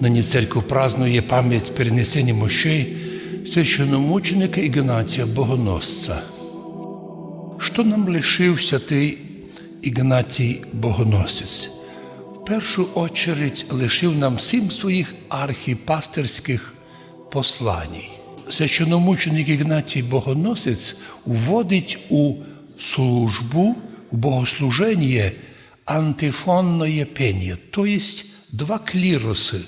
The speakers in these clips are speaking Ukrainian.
Нині церква празнує пам'ять перенесення мощей священномученика Ігнатія Богоносця. Що нам лишився той Ігнатій Богоносець? В першу очередь лишив нам сім своїх архіпастерських послань. Священомученик Ігнатій Богоносець вводить у службу, в богослуження антифонної пені, тобто два кліроси.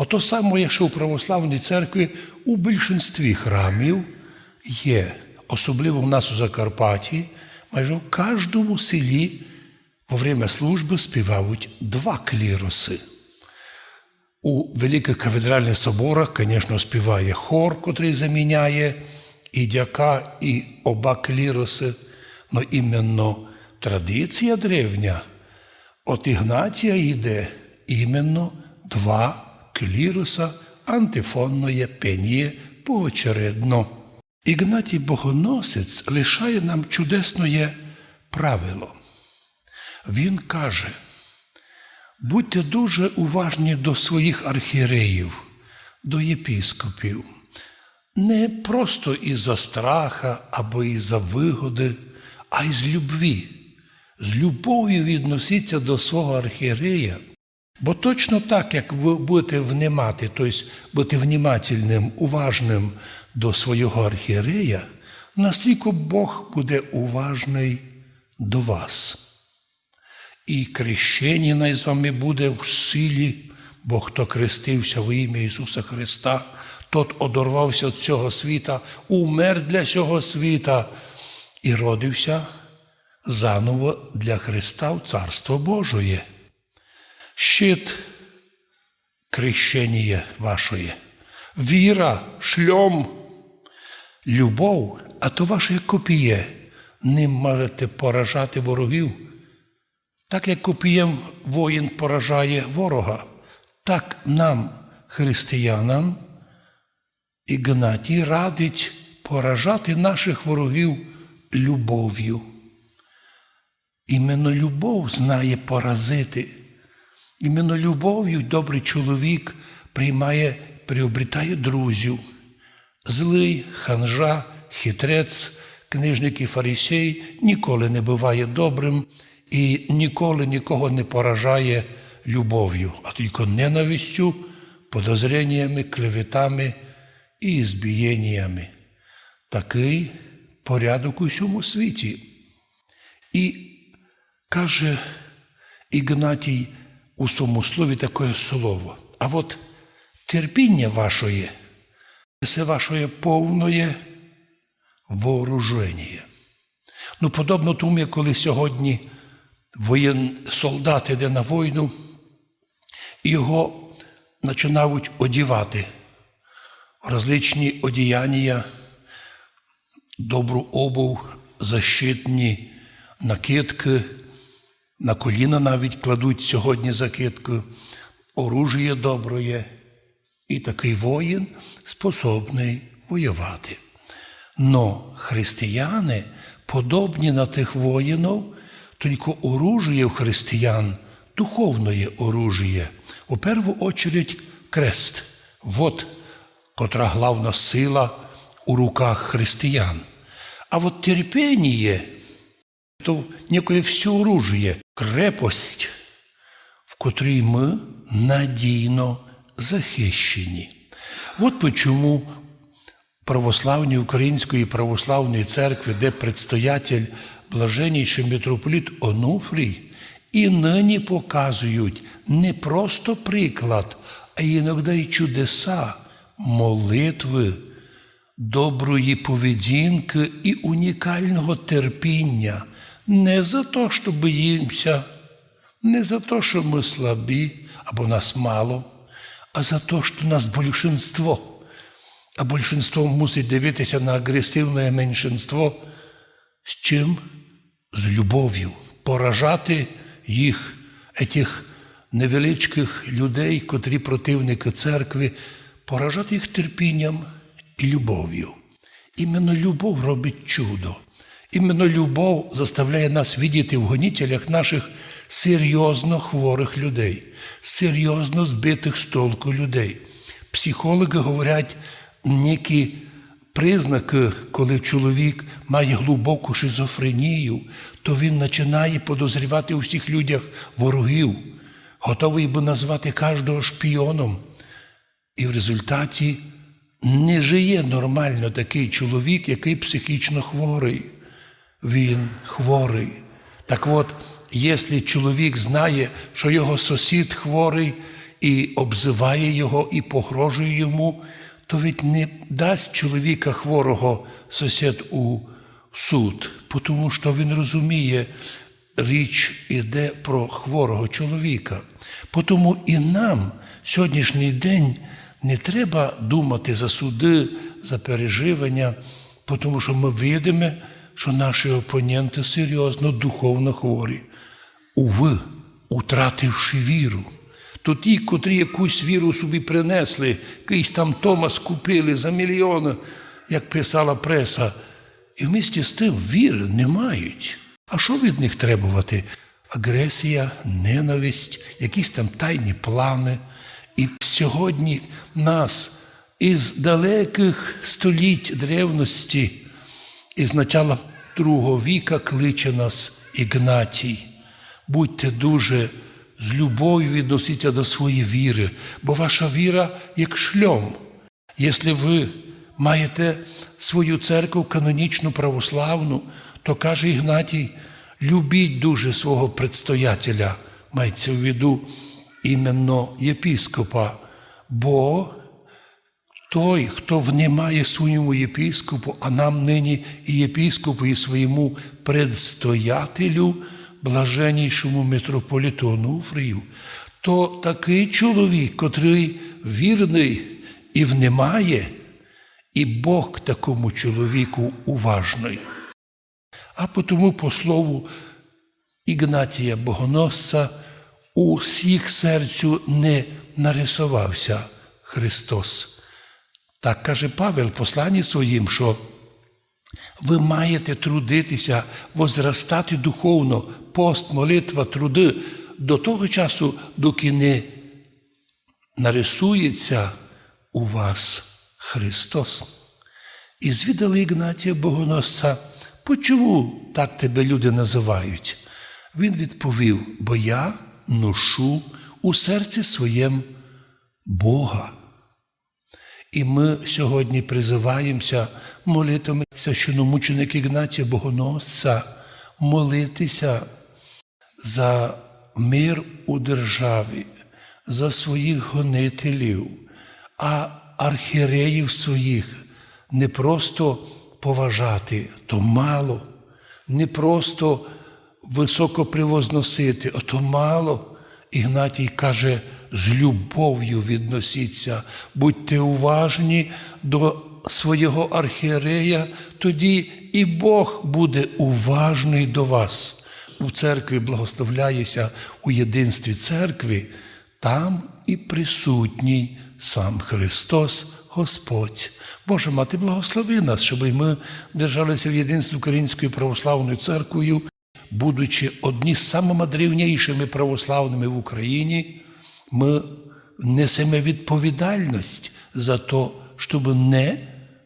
Ото саме, якщо у православній церкві у більшинстві храмів є, особливо в нас у Закарпатті, майже в кожному селі во время служби співають два кліроси. У великих кафедральних соборах, звісно, співає хор, котрий заміняє і дяка, і оба кліроси. Но іменно традиція древня от Ігнатія йде іменно два кліруса антифонної пенє поочередно. Ігнатій Богоносець лишає нам чудесне правило. Він каже, будьте дуже уважні до своїх архієреїв, до єпіскопів, не просто із-за страха або із-за вигоди, а із любві. З любов'ю відносіться до свого архієрея. Бо точно так, як ви будете внімати, тобто бути внімательним, уважним до свого архієрея, настільки Бог буде уважний до вас. І крещення най з вами буде в силі, бо хто крестився в ім'я Ісуса Христа, тот одорвався від цього світа, умер для цього світа і родився заново для Христа в Царство Божоє. Щит крещення вашої, віра, шльом, любов, а то ваше копіє, ним можете поражати ворогів. Так як копієм воїн поражає ворога, так нам, християнам, Ігнатій радить поражати наших ворогів любов'ю. Іменно любов знає поразити. Іменно любов'ю добрий чоловік приймає, приобретає друзів. Злий, ханжа, хитрець, книжник і фарисей ніколи не буває добрим і ніколи нікого не поражає любов'ю, а тільки ненавистю, подозреннями, клеветами і збієннями. Такий порядок у всьому світі. І каже Ігнатій у своєму слові таке слово. А от терпіння вашої, це ваше повне вооруження. Ну, подобно тому, як коли сьогодні воєн солдат іде на війну, його починають одівати розличні одіяння, добру обув, защитні накидки, на коліна навіть кладуть сьогодні закидку, оружіє доброє, і такий воїн способний воювати. Но християни подобні на тих воїнів, тільки оружие в християн, духовне оружие. У першу очередь крест. Вот котра главна сила у руках християн. А от терпіння – то некое всеоружие, крепость, в котрій ми надійно захищені. От чому православній Української православної церкви, де предстоятель блаженніший митрополіт Онуфрій, і нині показують не просто приклад, а іноді й чудеса, молитви, доброї поведінки і унікального терпіння. Не за те, що боїмося, не за те, що ми слабі або нас мало, а за те, що нас більшинство. А більшинство мусить дивитися на агресивне меншинство. З чим? З любов'ю. Поражати їх, етих невеличких людей, котрі противники церкви, поражати їх терпінням і любов'ю. Іменно любов робить чудо. Іменно любов заставляє нас видіти в гонітелях наших серйозно хворих людей, серйозно збитих з толку людей. Психологи говорять які признаки, коли чоловік має глибоку шизофренію, то він починає подозрівати у всіх людях ворогів, готовий би назвати кожного шпіоном. І в результаті не жиє нормально такий чоловік, який психічно хворий. Він хворий. Так от, якщо чоловік знає, що його сусід хворий і обзиває його, і погрожує йому, то ведь не дасть чоловіка хворого сусід у суд, тому що він розуміє, річ іде про хворого чоловіка. Тому і нам сьогоднішній день не треба думати за суди, за переживання, тому що ми видимо, що наші опоненти серйозно духовно хворі. Уви, утративши віру. То ті, котрі якусь віру собі принесли, якийсь там Томас купили за мільйони, як писала преса, і в місті з тим віри не мають. А що від них требувати? Агресія, ненависть, якісь там тайні плани. І сьогодні нас із далеких століть древності, із начала другого віка кличе нас Ігнатій. Будьте дуже з любов'ю відносіться до своєї віри, бо ваша віра як шльом. Якщо ви маєте свою церкву канонічну православну, то каже Ігнатій, любіть дуже свого предстоятеля, мається в виду іменно єпіскопа, бо той, хто внімає своєму єпіскопу, а нам нині і єпіскопу, і своєму предстоятелю, блаженнішому митрополіту Онуфрію, то такий чоловік, котрий вірний і внімає, і Бог такому чоловіку уважний. А тому, по слову Ігнатія Богоносця, у всіх серцю не нарисувався Христос. Так каже Павел в посланні своїм, що ви маєте трудитися, возростати духовно, пост, молитва, труди до того часу, доки не нарисується у вас Христос. І звідали Ігнатія Богоносця, почому так тебе люди називають? Він відповів, бо я ношу у серці своєм Бога. І ми сьогодні призиваємося молитвами священомученика Ігнатія Богоносця, молитися за мир у державі, за своїх гонителів, а архіреїв своїх не просто поважати, то мало, не просто високо привозносити, а то мало. Ігнатій каже, з любов'ю відносіться, будьте уважні до свого архієрея, тоді і Бог буде уважний до вас. У церкві благословляється у єдинстві церкви, там і присутній сам Христос, Господь. Боже мати, благослови нас, щоб ми держалися в єдинстві Українською православною церквою, будучи одні з самими древнішими православними в Україні, ми несемо відповідальність за те, щоб не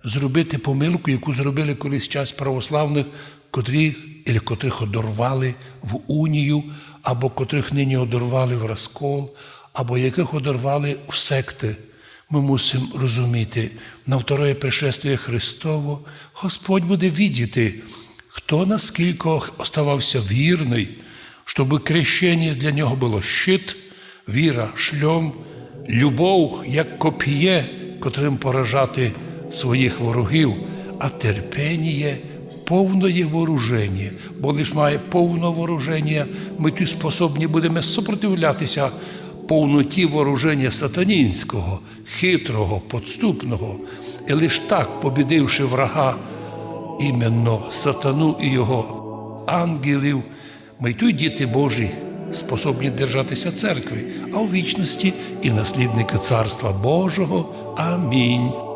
зробити помилку, яку зробили колись час православних, котрих, котрих одорвали в унію, або котрих нині одорвали в розкол, або яких одорвали в секти. Ми мусимо розуміти, на второе пришествие Христово Господь буде віддіти, хто наскільки оставався вірний, щоб крещення для нього було щит, віра, шльом, любов, як коп'є, котрим поражати своїх ворогів, а терпеніє повне вооруження, бо лиш має повне вооруження, ми тут способні будемо супротивлятися повноті вооруження сатанінського, хитрого, подступного, і лиш так, побідивши врага, іменно сатану і його ангелів, ми тут діти Божі способні держатися церкви, а у вічності і наслідники Царства Божого. Амінь.